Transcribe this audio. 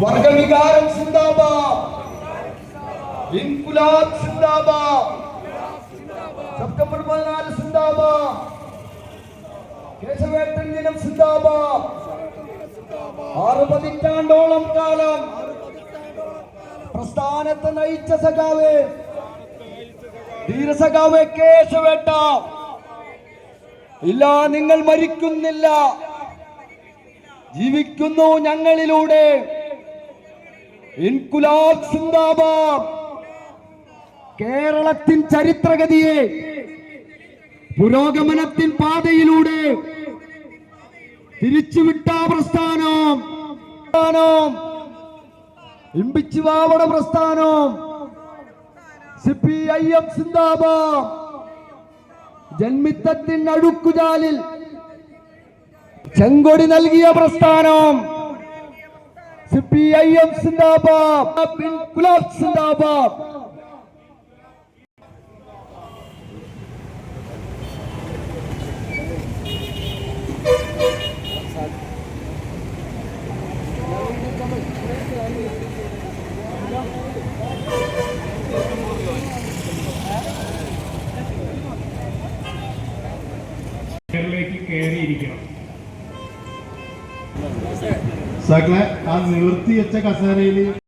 വർഗവികാരം സിന്ദാബാദ്. ഇൻകുലാബ് സിന്ദാബാദ്. സെപ്റ്റംബർ പതിനാല് സിന്ദാബാദ്. കേശവേട്ടൻ ദിനം സിന്ദാബാദ്. ആറ് പതിറ്റാണ്ടോളം കാലം പ്രസ്ഥാനത്തെ നയിച്ച സഖാവ് ധീരസഖാവ് കേശവേട്ട. ഇല്ല നിങ്ങൾ മരിക്കുന്നില്ല. ജീവിക്കുന്നു ഞങ്ങളിലൂടെ. ഇൻകുലാബ് സിന്ദാബാദ്. കേരളത്തിൻ ചരിത്രഗതിയെ പുരോഗമനത്തിൻ പാതയിലൂടെ തിരിച്ചുവിട്ട പ്രസ്ഥാനം. ഇമ്പിച്ചുവാവട ഇമ്പിച്ചു വാവട പ്രസ്ഥാനം. സി പി ഐ എം സിന്ദാബ ജന്മിത്തത്തിൻ അഴുക്കുചാലിൽ ചെങ്കൊടി നൽകിയ പ്രസ്ഥാനം. സി പി ഐ എം സിന്ദാബാദ് ഇൻകുലാബ് സിന്ദാബാദ് ചെയറിലേക്ക് കയറിയിരിക്കണം സകല ആ നിവർത്തി വെച്ച കസേരയിൽ